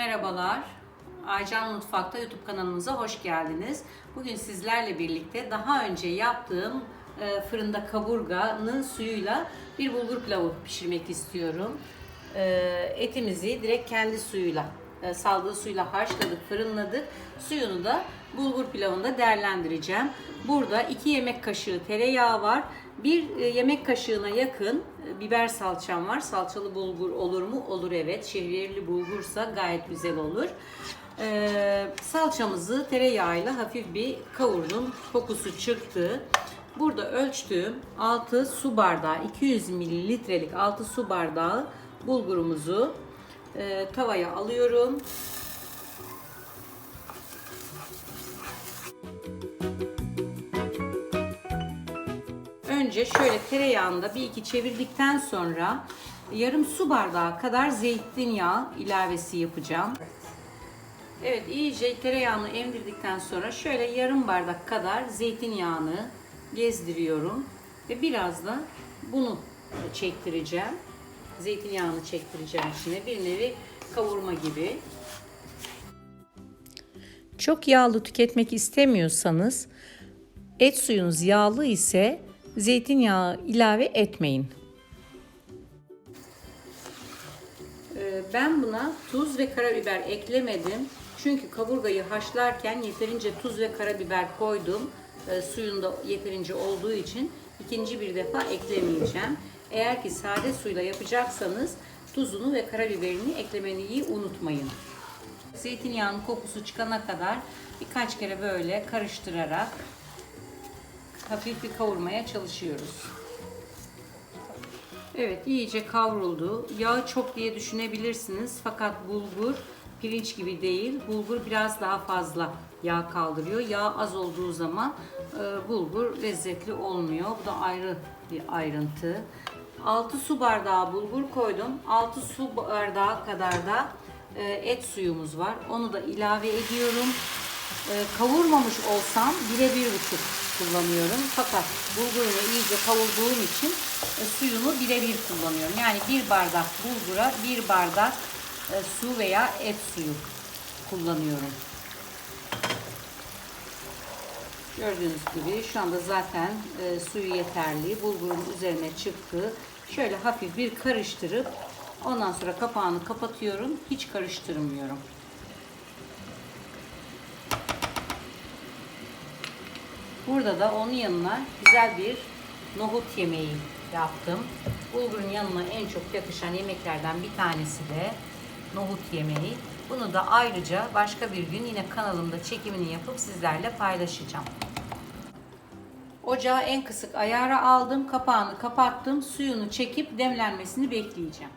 Merhabalar. Aycan Mutfak'ta YouTube kanalımıza hoş geldiniz. Bugün sizlerle birlikte daha önce yaptığım e, fırında kaburganın suyuyla bir bulgur pilavı pişirmek istiyorum. E, Etimizi direkt kendi suyuyla, e, saldığı suyla haşladık, fırınladık. Suyunu da bulgur pilavında değerlendireceğim. Burada 2 yemek kaşığı tereyağı var. Bir e, yemek kaşığına yakın e, biber salçam var. Salçalı bulgur olur mu? Olur evet. Şehriyeli bulgursa gayet güzel olur. Ee, salçamızı tereyağıyla hafif bir kavurdum. Kokusu çıktı. Burada ölçtüğüm 6 su bardağı, 200 mililitrelik 6 su bardağı bulgurumuzu e, tavaya alıyorum. Önce şöyle tereyağında bir iki çevirdikten sonra yarım su bardağı kadar zeytinyağı ilavesi yapacağım. Evet iyice tereyağını emdirdikten sonra şöyle yarım bardak kadar zeytinyağını gezdiriyorum ve biraz da bunu çektireceğim. Zeytinyağını çektireceğim içine bir nevi kavurma gibi. Çok yağlı tüketmek istemiyorsanız et suyunuz yağlı ise zeytinyağı ilave etmeyin. Ee, Ben buna tuz ve karabiber eklemedim. Çünkü kaburgayı haşlarken yeterince tuz ve karabiber koydum. Ee, Suyunda yeterince olduğu için ikinci bir defa eklemeyeceğim. Eğer ki sade suyla yapacaksanız tuzunu ve karabiberini eklemeyi unutmayın. Zeytinyağının kokusu çıkana kadar birkaç kere böyle karıştırarak hafif bir kavurmaya çalışıyoruz. Evet iyice kavruldu. Yağı çok diye düşünebilirsiniz fakat bulgur pirinç gibi değil. Bulgur biraz daha fazla yağ kaldırıyor. Yağ az olduğu zaman e, bulgur lezzetli olmuyor. Bu da ayrı bir ayrıntı. 6 su bardağı bulgur koydum. 6 su bardağı kadar da e, et suyumuz var. Onu da ilave ediyorum. E, kavurmamış olsam bire bir buçuk kullanıyorum. Fakat bulgurunu iyice kavurduğum için e, suyunu birebir kullanıyorum. Yani bir bardak bulgura bir bardak e, su veya et suyu kullanıyorum. Gördüğünüz gibi şu anda zaten e, suyu yeterli. Bulgurun üzerine çıktı. Şöyle hafif bir karıştırıp ondan sonra kapağını kapatıyorum. Hiç karıştırmıyorum. Burada da onun yanına güzel bir nohut yemeği yaptım. Bulgurun yanına en çok yakışan yemeklerden bir tanesi de nohut yemeği. Bunu da ayrıca başka bir gün yine kanalımda çekimini yapıp sizlerle paylaşacağım. Ocağı en kısık ayara aldım. Kapağını kapattım. Suyunu çekip demlenmesini bekleyeceğim.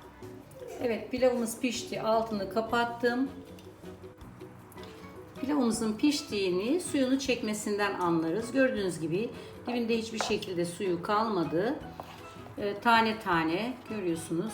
Evet pilavımız pişti. Altını kapattım. Pilavımızın piştiğini suyunu çekmesinden anlarız. Gördüğünüz gibi dibinde hiçbir şekilde suyu kalmadı. Ee, tane tane görüyorsunuz.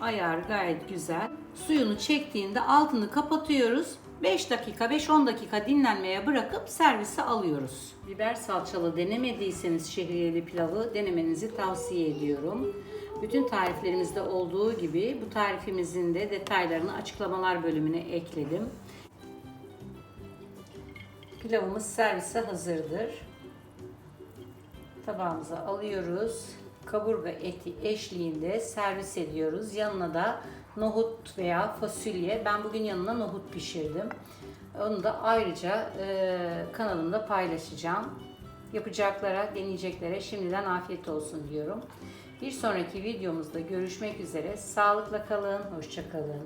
Ayar gayet güzel. Suyunu çektiğinde altını kapatıyoruz. 5 dakika 5-10 dakika dinlenmeye bırakıp servise alıyoruz. Biber salçalı denemediyseniz şehriyeli pilavı denemenizi tavsiye ediyorum. Bütün tariflerimizde olduğu gibi bu tarifimizin de detaylarını açıklamalar bölümüne ekledim. Pilavımız servise hazırdır. Tabağımıza alıyoruz. Kaburga eti eşliğinde servis ediyoruz. Yanına da nohut veya fasulye. Ben bugün yanına nohut pişirdim. Onu da ayrıca e, kanalımda paylaşacağım. Yapacaklara, deneyeceklere şimdiden afiyet olsun diyorum. Bir sonraki videomuzda görüşmek üzere. Sağlıkla kalın, hoşça kalın.